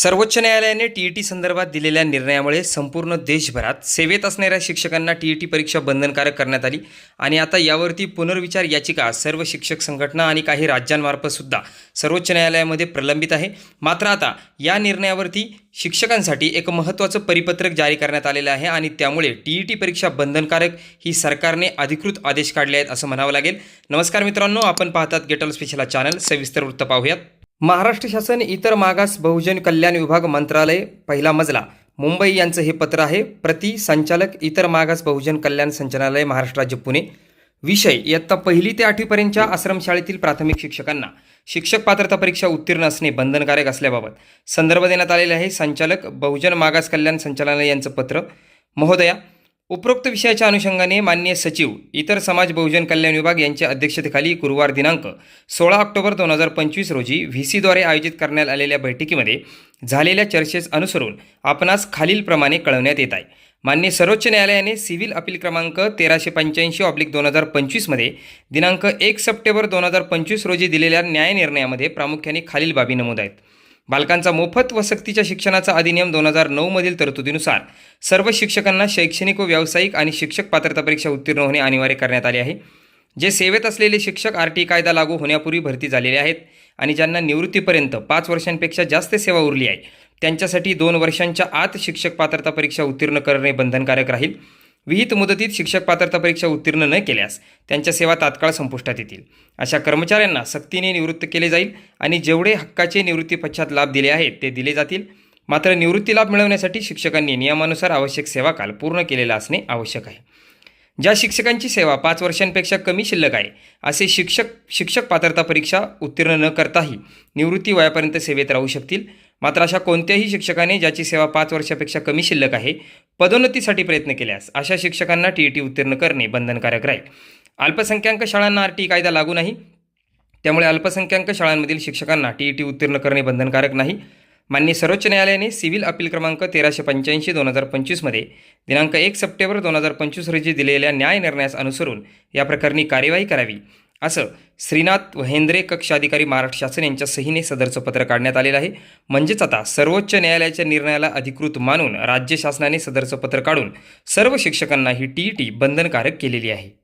सर्वोच्च न्यायालयाने T E T संदर्भात दिलेल्या निर्णयामुळे संपूर्ण देशभरात सेवेत असणाऱ्या शिक्षकांना टी ई टी परीक्षा बंधनकारक करण्यात आली. आणि आता यावरती पुनर्विचार याचिका सर्व शिक्षक संघटना आणि काही राज्यांमार्फत सुद्धा सर्वोच्च न्यायालयामध्ये प्रलंबित आहे. मात्र आता या निर्णयावरती शिक्षकांसाठी एक महत्त्वाचं परिपत्रक जारी करण्यात आलेलं आहे आणि त्यामुळे टी ई टी परीक्षा बंधनकारक ही सरकारने अधिकृत आदेश काढले आहेत असं म्हणावं लागेल. नमस्कार मित्रांनो आपण पाहतात गेटल स्पेशला चॅनल सविस्तर वृत्त पाहूयात. महाराष्ट्र शासन इतर मागास बहुजन कल्याण विभाग मंत्रालय पहिला मजला. मुंबई यांचं हे पत्र आहे. प्रति संचालक इतर मागास बहुजन कल्याण संचालनालय महाराष्ट्र राज्य पुणे. विषय इयत्ता पहिली ते आठवीपर्यंतच्या आश्रमशाळेतील प्राथमिक शिक्षकांना. शिक्षक पात्रता परीक्षा उत्तीर्ण असणे बंधनकारक असल्याबाबत संदर्भ देण्यात आलेले आहे. संचालक बहुजन मागास कल्याण संचालनालय यांचं पत्र. महोदया उपरोक्त विषयाच्या अनुषंगाने माननीय सचिव इतर समाज बहुजन कल्याण विभाग यांच्या अध्यक्षतेखाली गुरुवार दिनांक सोळा ऑक्टोबर दोन हजार पंचवीस रोजी व्ही सीद्वारे आयोजित करण्यात आलेल्या बैठकीमध्ये झालेल्या चर्चेस अनुसरून आपणास खालीलप्रमाणे कळवण्यात येत आहे. मान्य सर्वोच्च न्यायालयाने सिव्हिल अपील क्रमांक तेराशे पंच्याऐंशी ऑब्लिक दोन हजार पंचवीसमध्ये दिनांक एक सप्टेंबर दोन हजार पंचवीस रोजी दिलेल्या न्याय निर्णयामध्ये प्रामुख्याने खालील बाबी नमूद आहेत. बालकांचा मोफत व सक्तीच्या शिक्षणाचा अधिनियम दोन हजार नऊमधील तरतुदीनुसार सर्व शिक्षकांना शैक्षणिक व व्यावसायिक आणि शिक्षक पात्रता परीक्षा उत्तीर्ण होणे अनिवार्य करण्यात आले आहे. जे सेवेत असलेले शिक्षक आर टी कायदा लागू होण्यापूर्वी भरती झालेले आहेत आणि ज्यांना निवृत्तीपर्यंत पाच वर्षांपेक्षा जास्त सेवा उरली आहे त्यांच्यासाठी दोन वर्षांच्या आत शिक्षक पात्रता परीक्षा उत्तीर्ण करणे बंधनकारक राहील. विहित मुदतीत शिक्षक पात्रता परीक्षा उत्तीर्ण न केल्यास त्यांच्या सेवा तात्काळ संपुष्टात येतील. अशा कर्मचाऱ्यांना सक्तीने निवृत्त केले जाईल आणि जेवढे हक्काचे निवृत्ती पश्चात लाभ दिले आहेत ते दिले जातील. मात्र निवृत्ती लाभ मिळवण्यासाठी शिक्षकांनी नियमानुसार आवश्यक सेवाकाल पूर्ण केलेला असणे आवश्यक आहे. ज्या शिक्षकांची सेवा पाच वर्षांपेक्षा कमी शिल्लक आहे असे शिक्षक शिक्षक पात्रता परीक्षा उत्तीर्ण न करताही निवृत्ती वयापर्यंत सेवेत राहू शकतील. मात्र अशा कोणत्याही शिक्षकाने ज्याची सेवा पाच वर्षापेक्षा कमी शिल्लक आहे पदोन्नतीसाठी प्रयत्न केल्यास अशा शिक्षकांना टी ई टी उत्तीर्ण करणे बंधनकारक राहील. अल्पसंख्याक शाळांना आर टी कायदा लागू नाही. त्यामुळे अल्पसंख्याक शाळांमधील शिक्षकांना टी ई टी उत्तीर्ण करणे बंधनकारक नाही. मान्य सर्वोच्च न्यायालयाने सिव्हिल अपील क्रमांक तेराशे पंच्याऐंशी दोन हजार पंचवीसमध्ये दिनांक एक सप्टेंबर दोन हजार पंचवीस रोजी दिलेल्या न्याय निर्णयास अनुसरून या प्रकरणी कार्यवाही करावी. असं श्रीनाथ वहेंद्रे कक्ष अधिकारी महाराष्ट्र शासन यांच्या सहीने सदरचं पत्र काढण्यात आलेलं आहे. म्हणजेच आता सर्वोच्च न्यायालयाच्या निर्णयाला अधिकृत मानून राज्य शासनाने सदरचं पत्र काढून सर्व शिक्षकांना ही टी ई टी बंधनकारक केलेली आहे.